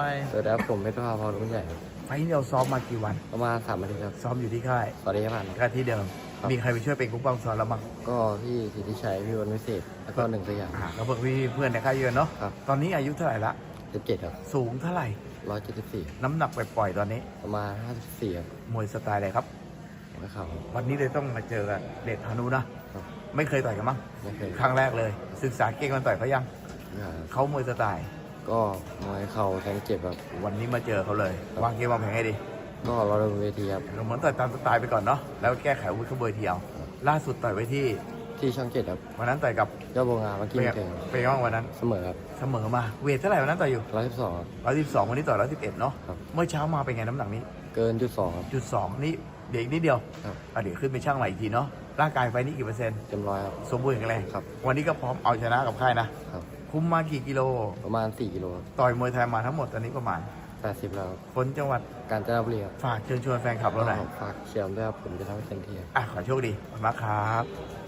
ไปสวัสดีครับผมเพชรภาพรรุ่นใหญ่ครับไฟล์นี้เราซ้อมมากี่วัน ประมาณสามอาทิตย์ครับ ซ้อมอยู่ที่ค่ายสวัสดีครับค่ายที่เดิม ครับ มีใครไปช่วยเป็นกุ้งปังสอนเราบ้างก็พี่สิทธิชัยพี่วันวิเศษแล้วก็หนึ่งสยาม อ่าก็เพื่อนพี่เพื่อนในค่ายเยอะเนาะ ครับ ตอนนี้อายุเท่าไหร่ละ สิบเจ็ดครับสูงเท่าไหร่ ร้อยเจ็ดสิบสี่น้ำหนักปล่อยๆตอนนี้ ประมาณห้าสิบสี่ครับมวยสไตล์อะไรครับ หัวเข่าวันนี้เลยต้องมาเจอกันเดชพานุนะ ครับไม่เคยต่อยกันมั้ง ไม่เคยครั้งแรกเลย ศึกษาเก่งมันต่อยเขายังครับเขามวยสไตล์ ก็มวยเข่าแทงเจ็บครับวันนี้มาเจอเขาเลยครับวางเกมวางแผนให้ดีก็รอดูเวทีครับเหมือนต่อยตามสไตล์ไปก่อนเนาะแล้วแก้ไขอาวุ้นขบวยเทียว ล่าสุดต่อยไว้ที่ที่ช่องเจ็ดครับวันนั้นต่อยกับเจ้าโบงาเมื่อกี้เป็นไงเก่งเป็นไงบ้างวันนั้นเสมอครับเสมอมาเวทเท่าไหร่วันนั้นต่อยอยู่ร้อยสิบสองร้อยสิบสองวันนี้ต่อยร้อยสิบเอ็ดเนาะครับเมื่อเช้ามาเป็นไงน้ำหนักนี้ เกินจุดสองครับจุดสองนี่เด็กนิดเดียวครับอะเดี๋ยวขึ้นไปช่างใหม่อีกทีเนาะร่างกายไฟนี้กี่เปอร์เซ็นต์เต็มร้อยครับสมบูรณ์แข็งแรงครับวันนี้ก็พร้อมเอาชนะกับค่ายนะครับ คุมมากี่กิโล ประมาณสี่กิโลครับต่อยมวยไทยมาทั้งหมดตอนนี้ประมาณแปดสิบแล้วครับคนจังหวัดกาญจนบุรีครับฝากเชิญชวนแฟนคลับเราหน่อยก็ฝากเชียร์ผมด้วยครับผมจะทำให้เต็มที่ครับอะขอโชคดีขอบคุณมากครับ